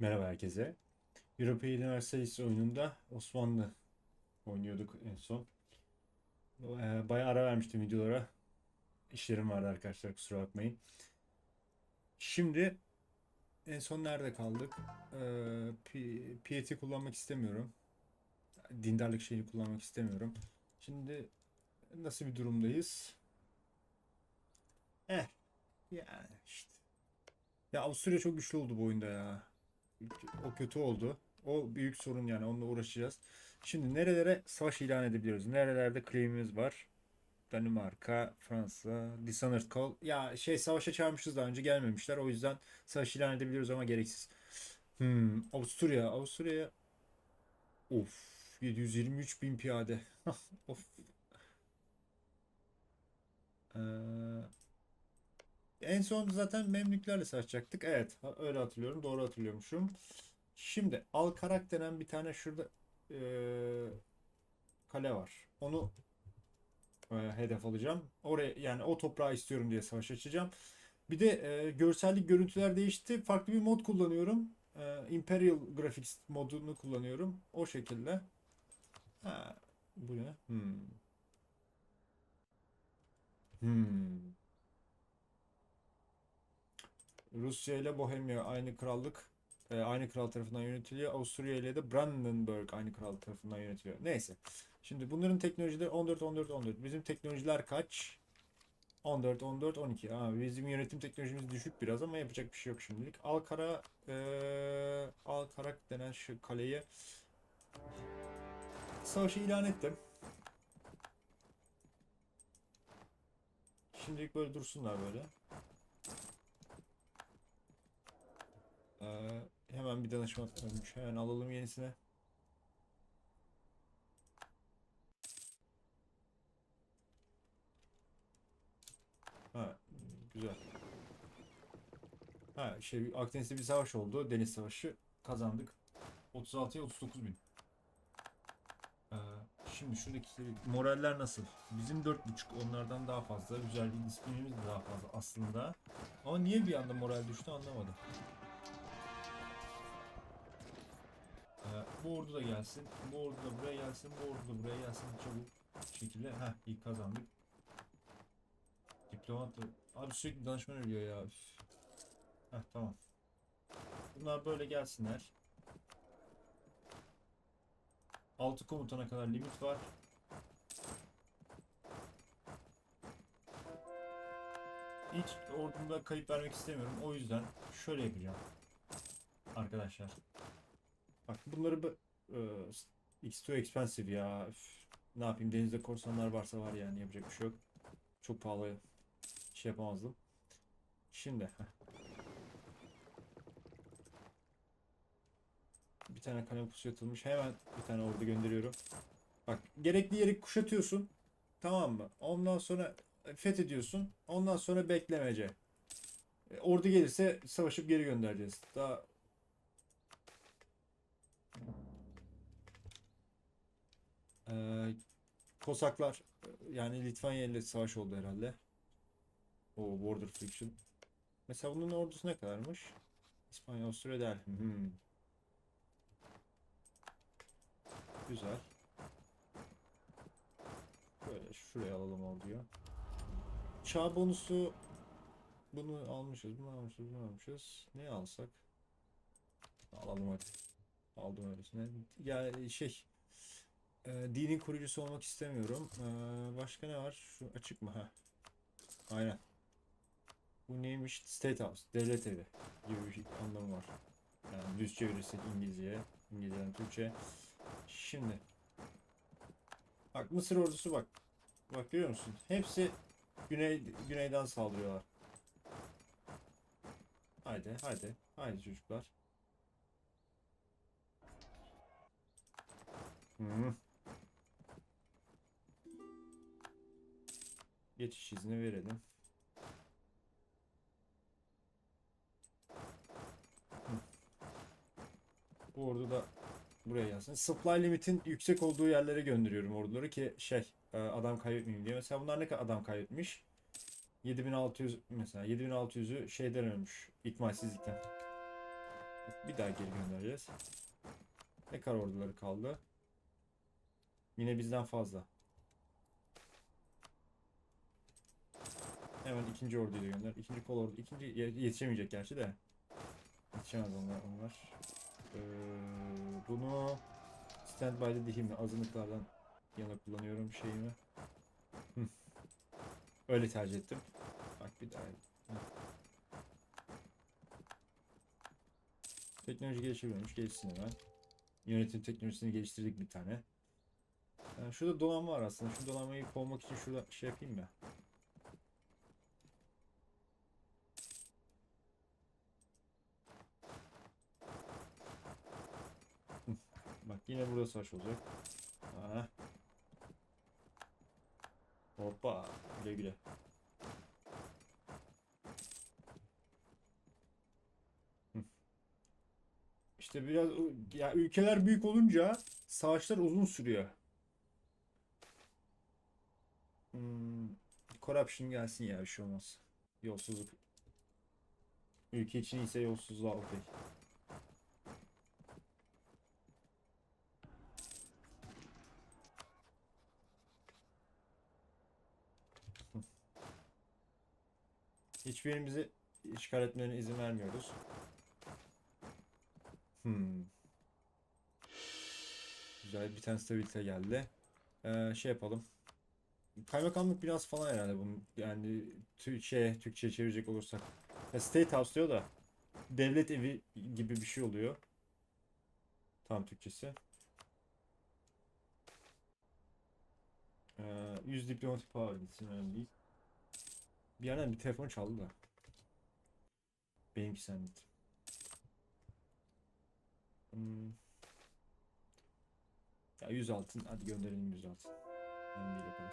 Merhaba herkese. European Universalis oyununda Osmanlı oynuyorduk en son. Ee, Bayağı ara vermiştim videolara. İşlerim vardı arkadaşlar kusura bakmayın. Şimdi en son nerede kaldık? Ee, Piety kullanmak istemiyorum. Dindarlık şeyini kullanmak istemiyorum. Şimdi nasıl bir durumdayız? Eh. Yani işte. Ya Avusturya çok güçlü oldu bu oyunda ya. O kötü oldu. O büyük sorun yani onunla uğraşacağız. Şimdi nerelere savaş ilan edebiliyoruz? Nerelerde claim'imiz var? Danimarka, Fransa, Dishonored Call. Ya şey savaşa çağırmışız daha önce gelmemişler. O yüzden savaş ilan edebiliyoruz ama gereksiz. Hmm, Avusturya. Avusturya'ya Of 723 bin piyade. Of. Ee, en son zaten Memlüklerle savaşacaktık. Evet, öyle hatırlıyorum. Doğru hatırlıyormuşum. Şimdi Alkarak denen bir tane şurada eee, kale var. Onu eee, hedef alacağım. Oraya yani o toprağı istiyorum diye savaş açacağım. Bir de eee, görsellik görüntüler değişti. Farklı bir mod kullanıyorum. Eee, Imperial Graphics modunu kullanıyorum. O şekilde. Ha, bu ne? Hmm. Hmm. Rusya ile Bohemya aynı krallık e, aynı kral tarafından yönetiliyor. Avusturya ile de Brandenburg aynı kral tarafından yönetiliyor. Neyse. Şimdi bunların teknolojileri 14 14 14. Bizim teknolojiler kaç? 14 14 12. Aa, bizim yönetim teknolojimiz düşük biraz ama yapacak bir şey yok şimdilik. Alkara e, Alkarak denen şu kaleyi savaşı ilan ettim. Şimdilik böyle dursunlar böyle. Ee, hemen bir danışma ölmüş. Hemen alalım yenisine. Ha, güzel. Ha, şey Akdeniz'de bir savaş oldu. Deniz Savaşı kazandık. 36'ya 39 bin. Ee, şimdi şuradaki moraller nasıl? Bizim 4.5 onlardan daha fazla. Güzel bir disiplinimiz daha fazla aslında. Ama niye bir anda moral düştü anlamadım. Bu ordu da gelsin. Bu ordu da buraya gelsin. Bu ordu da buraya gelsin. Çabuk şekilde. Heh iyi kazandık. Diplomat. Abi sürekli danışman ölüyor ya. Üf. Heh tamam. Bunlar böyle gelsinler. 6 komutana kadar limit var. Hiç ordumda kayıp vermek istemiyorum. O yüzden şöyle yapacağım. Arkadaşlar. Bak bunları bu e, X2 expensive ya. Üf. Ne yapayım denizde korsanlar varsa var yani yapacak bir şey yok. Çok pahalı şey yapamazdım. Şimdi bir tane kalem pusu atılmış. Hemen bir tane ordu gönderiyorum. Bak gerekli yeri kuşatıyorsun. Tamam mı? Ondan sonra fethediyorsun. Ondan sonra beklemece. E, Ordu gelirse savaşıp geri göndereceğiz. Daha Ee, Kosaklar yani Litvanya ile savaş oldu herhalde. O Border Friction. Mesela bunun ordusu ne kadarmış? İspanya, Avusturya der. Hmm. Güzel. Böyle şuraya alalım orduyu. Çağ bonusu bunu almışız, bunu almışız, bunu almışız. Ne alsak? Alalım hadi. Aldım öylesine. Ya şey e, dinin koruyucusu olmak istemiyorum. E, başka ne var? Şu açık mı? Ha. Aynen. Bu neymiş? State House. Devlet evi gibi bir anlamı var. Yani düz çevirirsek İngilizceye. İngilizceden Türkçe. Şimdi. Bak Mısır ordusu bak. Bak görüyor musun? Hepsi güney güneyden saldırıyorlar. Haydi haydi. Haydi çocuklar. Hı. Geçiş izni verelim. Bu ordu da buraya gelsin. Supply limit'in yüksek olduğu yerlere gönderiyorum orduları ki şey e, adam kaybetmeyeyim diye. Mesela bunlar ne kadar adam kaybetmiş? 7600 mesela 7600'ü şeyden ölmüş. İkmalsizlikten. Bir daha geri göndereceğiz. Ne kadar orduları kaldı? Yine bizden fazla. Hemen ikinci orduyu gönder. İkinci kol ordu. İkinci ye- yetişemeyecek gerçi de. Yetişemez onlar. onlar. Ee, bunu standby'de değil mi? Azınlıklardan yana kullanıyorum şeyimi. Öyle tercih ettim. Bak bir daha. Teknoloji gelişebiliyormuş. Gelişsin hemen. Yönetim teknolojisini geliştirdik bir tane. Yani şurada donanma var aslında. Şu donanmayı kovmak için şurada şey yapayım mı? Hı. Bak yine burada savaş olacak. Aa. Hoppa. Güle güle. İşte biraz ya ülkeler büyük olunca savaşlar uzun sürüyor. Hmm, corruption gelsin ya bir şey olmaz. Yolsuzluk. Ülke için ise yolsuzluğa okey. Hiçbirimizi işgal etmelerine izin vermiyoruz. Hmm. Güzel bir tane stabilite geldi. Ee, şey yapalım. Kaymakamlık biraz falan herhalde bunun. Yani Türkçe, Türkçe çevirecek olursak. Ya State House diyor da devlet evi gibi bir şey oluyor. Tam Türkçesi. Ee, 100 diplomatik power gitsin önemli değil. Bir yerden bir telefon çaldı da. Benimki sen git. Hmm. Ya 100 altın. Hadi gönderelim 100 altın. Önemli değil o.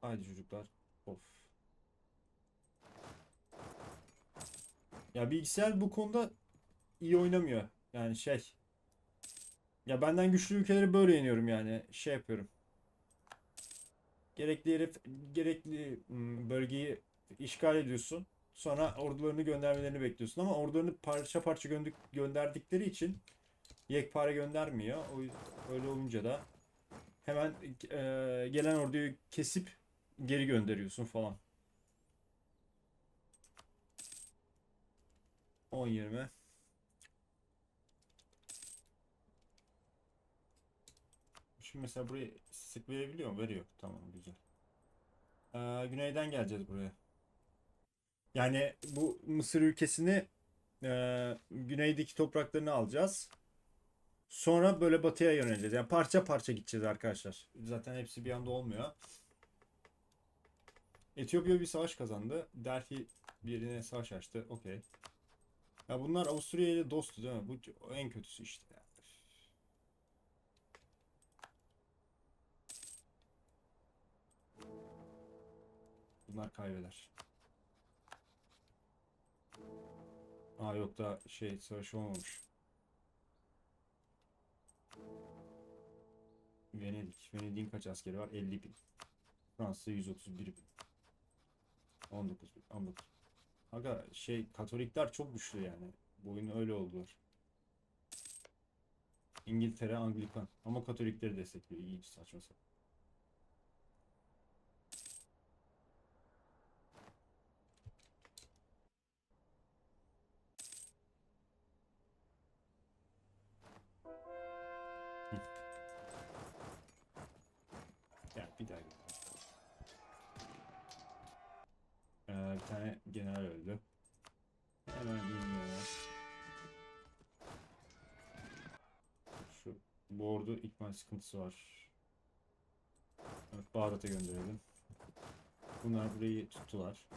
Haydi çocuklar. Of. Ya bilgisayar bu konuda iyi oynamıyor. Yani şey. Ya benden güçlü ülkeleri böyle yeniyorum yani. Şey yapıyorum. Gerekli yere, gerekli bölgeyi işgal ediyorsun. Sonra ordularını göndermelerini bekliyorsun ama ordularını parça parça gönderdikleri için yekpare göndermiyor. O öyle olunca da hemen e, gelen orduyu kesip geri gönderiyorsun falan. 10 20 Şimdi mesela buraya sık verebiliyor mu? Veriyor. Tamam güzel. Ee, güneyden geleceğiz buraya. Yani bu Mısır ülkesini e, güneydeki topraklarını alacağız. Sonra böyle batıya yöneleceğiz. Yani parça parça gideceğiz arkadaşlar. Zaten hepsi bir anda olmuyor. Etiyopya bir savaş kazandı. Delhi birine savaş açtı. Okey. Ya bunlar Avusturya ile dosttu değil mi? Bu en kötüsü işte. Bunlar kaybeder. Aa yok da şey savaş olmamış. Venedik. Venedik'in kaç askeri var? 50 bin. Fransa 131 bin. 19 bin. 19. Aga şey Katolikler çok güçlü yani. Bu oyun öyle oldular. İngiltere Anglikan. Ama Katolikleri destekliyor. İlginç saçma sapan. Bir daha gidelim. Ee, bir tane general öldü. Hemen iniyor. Şu bu ordu ikmal sıkıntısı var. Evet, Bağdat'a gönderelim. Bunlar burayı tuttular.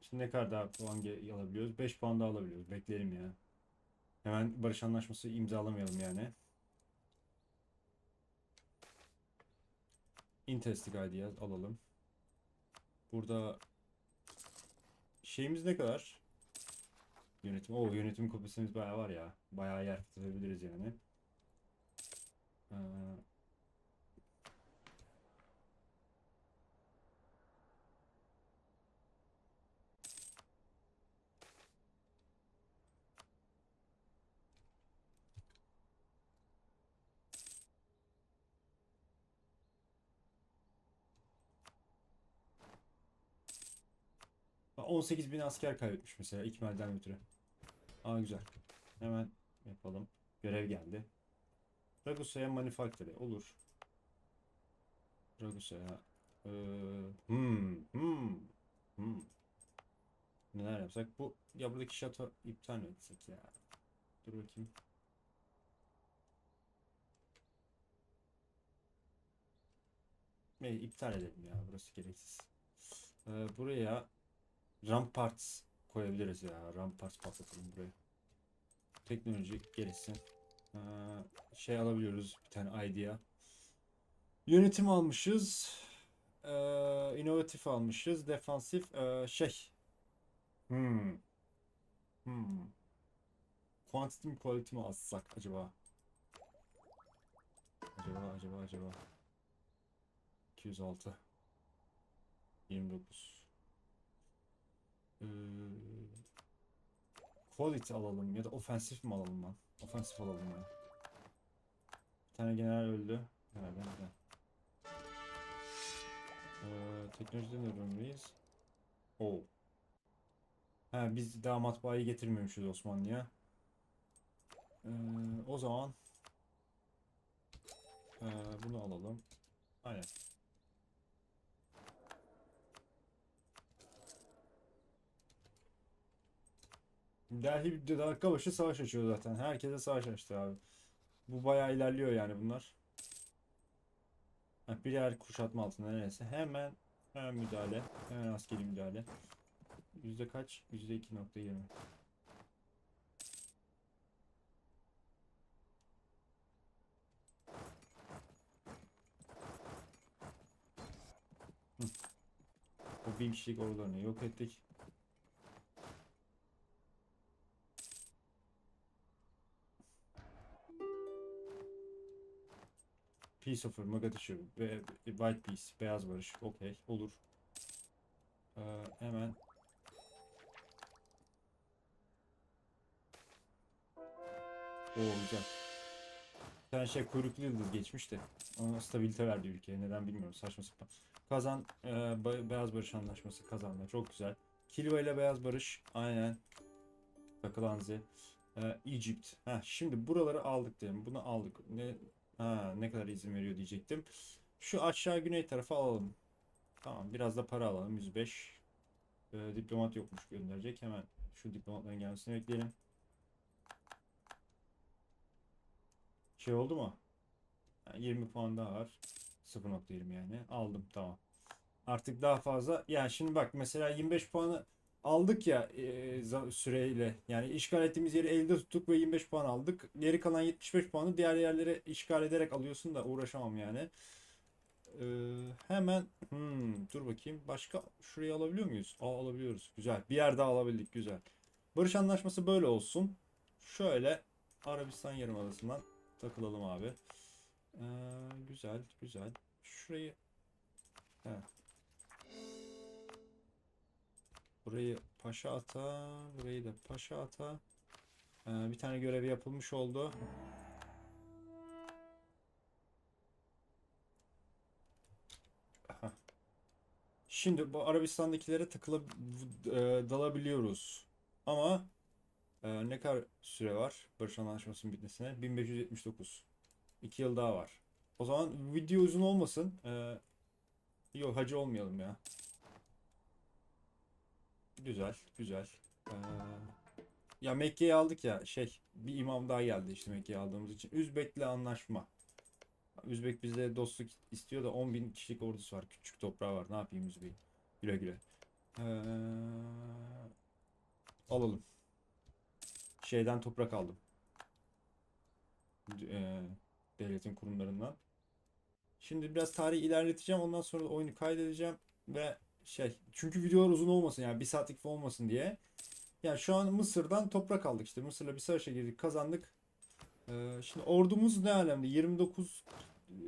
Şimdi ne kadar daha puan alabiliyoruz? 5 puan daha alabiliyoruz. Bekleyelim ya. Hemen barış anlaşması imzalamayalım yani. Interesting idea alalım. Burada şeyimiz ne kadar? Yönetim. O yönetim kapasitemiz bayağı var ya. Bayağı yer tutabiliriz yani. Ee, 18 bin asker kaybetmiş mesela İkmal'den ötürü. Aa güzel. Hemen yapalım. Görev geldi. Ragusa'ya manufacture olur. Ragusa'ya ee, hmm, hmm, hmm. Neler yapsak? Bu ya buradaki şato iptal mi etsek ya? Dur bakayım. Ne iptal edelim ya burası gereksiz. Ee, buraya ramparts koyabiliriz ya. Ramparts patlatalım buraya. Teknoloji gelişsin. Ee, şey alabiliyoruz bir tane idea. Yönetim almışız. Ee, inovatif almışız. Defansif ee, şey. Hmm. Hmm. Quantity mi quality mi alsak acaba? Acaba acaba acaba. 206 29 Quality alalım ya da ofensif mi alalım lan? Ofensif alalım ya. Bir tane general öldü. Nereden neden? Ee, teknolojiden öğrenmeyiz. Oo. Ha biz daha matbaayı getirmemişiz Osmanlı'ya. Ee, o zaman ee, bunu alalım. Aynen. Delhi bir dakika başı savaş açıyor zaten. Herkese savaş açtı abi. Bu bayağı ilerliyor yani bunlar. Ha, birer kuşatma altında neresi? Hemen hemen müdahale. Hemen askeri müdahale. Yüzde kaç? Yüzde 2.20. Hı. O bin kişilik ordularını yok ettik. Peace offer, Mogadishu, ve White Peace, Beyaz Barış. Okey, olur. Ee, hemen Oo güzel. Bir tane şey kuyruklu yıldız geçmişti. Ona stabilite verdi ülkeye. Neden bilmiyorum. Saçma sapan. Kazan e, Beyaz Barış Anlaşması kazandı. Çok güzel. Kilva ile Beyaz Barış. Aynen. Takılanzi. E, Egypt. Ha, şimdi buraları aldık diyelim. Bunu aldık. Ne, ha, ne kadar izin veriyor diyecektim. Şu aşağı güney tarafı alalım. Tamam. Biraz da para alalım. 105. E, diplomat yokmuş gönderecek. Hemen şu diplomatların gelmesini bekleyelim. Şey oldu mu? Ha, 20 puan daha var. 0.20 yani. Aldım tamam. Artık daha fazla. Yani şimdi bak mesela 25 puanı aldık ya e, süreyle. Yani işgal ettiğimiz yeri elde tuttuk ve 25 puan aldık. Geri kalan 75 puanı diğer yerlere işgal ederek alıyorsun da uğraşamam yani. Ee, hemen hmm, dur bakayım. Başka şurayı alabiliyor muyuz? Aa, alabiliyoruz. Güzel. Bir yer daha alabildik. Güzel. Barış anlaşması böyle olsun. Şöyle Arabistan Yarımadası'ndan takılalım abi. Ee, güzel, güzel. Şurayı. Burayı paşa ata, burayı da paşa ata. Ee, bir tane görevi yapılmış oldu. Şimdi bu Arabistan'dakilere takılıp e, dalabiliyoruz. Ama e, ne kadar süre var Barış Anlaşması'nın bitmesine? 1579. 2 yıl daha var. O zaman video uzun olmasın. E, yok hacı olmayalım ya. Güzel, güzel. E, ya Mekke'yi aldık ya şey bir imam daha geldi işte Mekke'yi aldığımız için. Üzbek'le anlaşma. Üzbek bizde dostluk istiyor da 10.000 kişilik ordusu var. Küçük toprağı var. Ne yapayım Üzbek'i? Güle güle. Ee, alalım. Şeyden toprak aldım. Ee, devletin kurumlarından. Şimdi biraz tarihi ilerleteceğim. Ondan sonra oyunu kaydedeceğim. Ve şey çünkü videolar uzun olmasın yani bir saatlik olmasın diye. Yani şu an Mısır'dan toprak aldık işte. Mısır'la bir savaşa girdik kazandık. Ee, şimdi ordumuz ne alemde? 29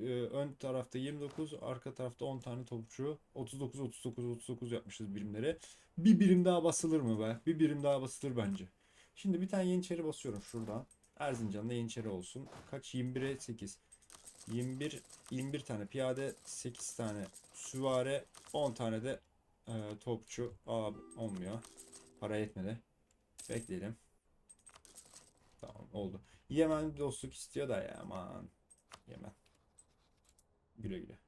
e, ön tarafta 29, arka tarafta 10 tane topçu. 39, 39, 39 yapmışız birimleri. Bir birim daha basılır mı be? Bir birim daha basılır bence. Şimdi bir tane Yeniçeri basıyorum şuradan. Erzincan'da Yeniçeri olsun. Kaç? 21'e 8. 21 21 tane piyade, 8 tane süvari, 10 tane de Ee, topçu. Aa, olmuyor. Para yetmedi. Bekleyelim. Tamam oldu. Yemen dostluk istiyor da ya aman. Yemen. Güle güle.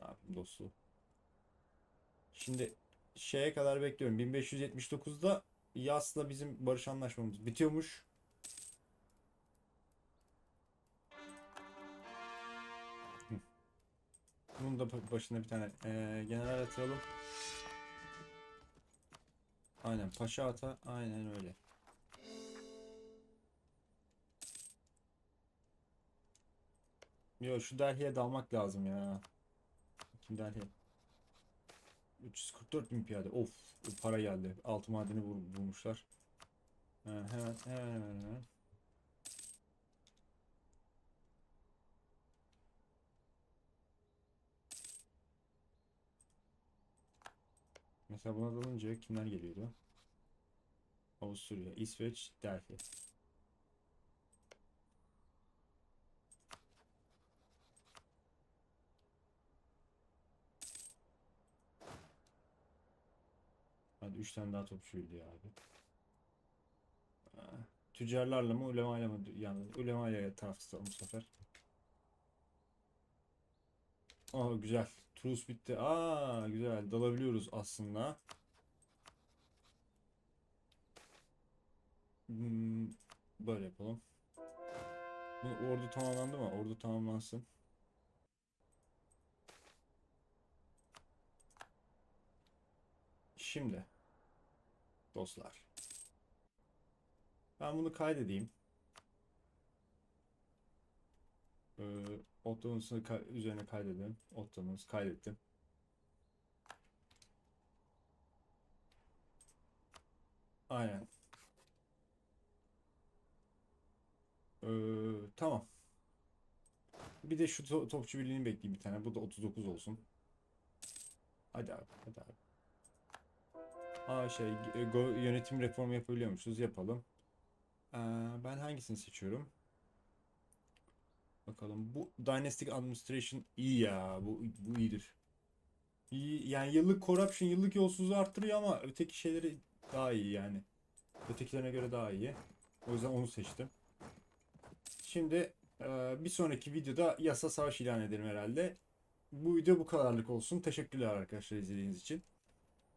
Ne yapayım dostluğu. Şimdi şeye kadar bekliyorum. 1579'da Yas'la bizim barış anlaşmamız bitiyormuş. Bunun da ba- başına bir tane eee, general atayalım. Aynen paşa ata aynen öyle. Yo şu Delhi'ye dalmak lazım ya. Kim Delhi? 344 bin piyade. Of para geldi. Altı madeni bul- bulmuşlar. Ha, hemen hemen hemen hemen. Mesela buna dalınca kimler geliyordu? Avusturya, İsveç, Delhi. Hadi 3 tane daha topçu ya abi. Ah, Tüccarlarla mı ulemayla mı? Yani ulemayla taraf tutalım bu sefer. Aa güzel. Truce bitti. Aa güzel. Dalabiliyoruz aslında. Hmm, böyle yapalım. Bu ordu tamamlandı mı? Ordu tamamlansın. Şimdi dostlar. Ben bunu kaydedeyim. Ee, Otto'nun ka üzerine kaydedelim. Otto'nun kaydettim. Aynen. Ee, tamam. Bir de şu to- topçu birliğini bekleyeyim bir tane. Bu da 39 olsun. Hadi abi, hadi abi. Aa şey, e, yönetim reformu yapabiliyormuşuz. Yapalım. Ee, ben hangisini seçiyorum? Bakalım. Bu Dynastic Administration iyi ya. Bu, bu iyidir. İyi, yani yıllık corruption, yıllık yolsuzluğu arttırıyor ama öteki şeyleri daha iyi yani. Ötekilerine göre daha iyi. O yüzden onu seçtim. Şimdi e, bir sonraki videoda yasa savaş ilan ederim herhalde. Bu video bu kadarlık olsun. Teşekkürler arkadaşlar izlediğiniz için.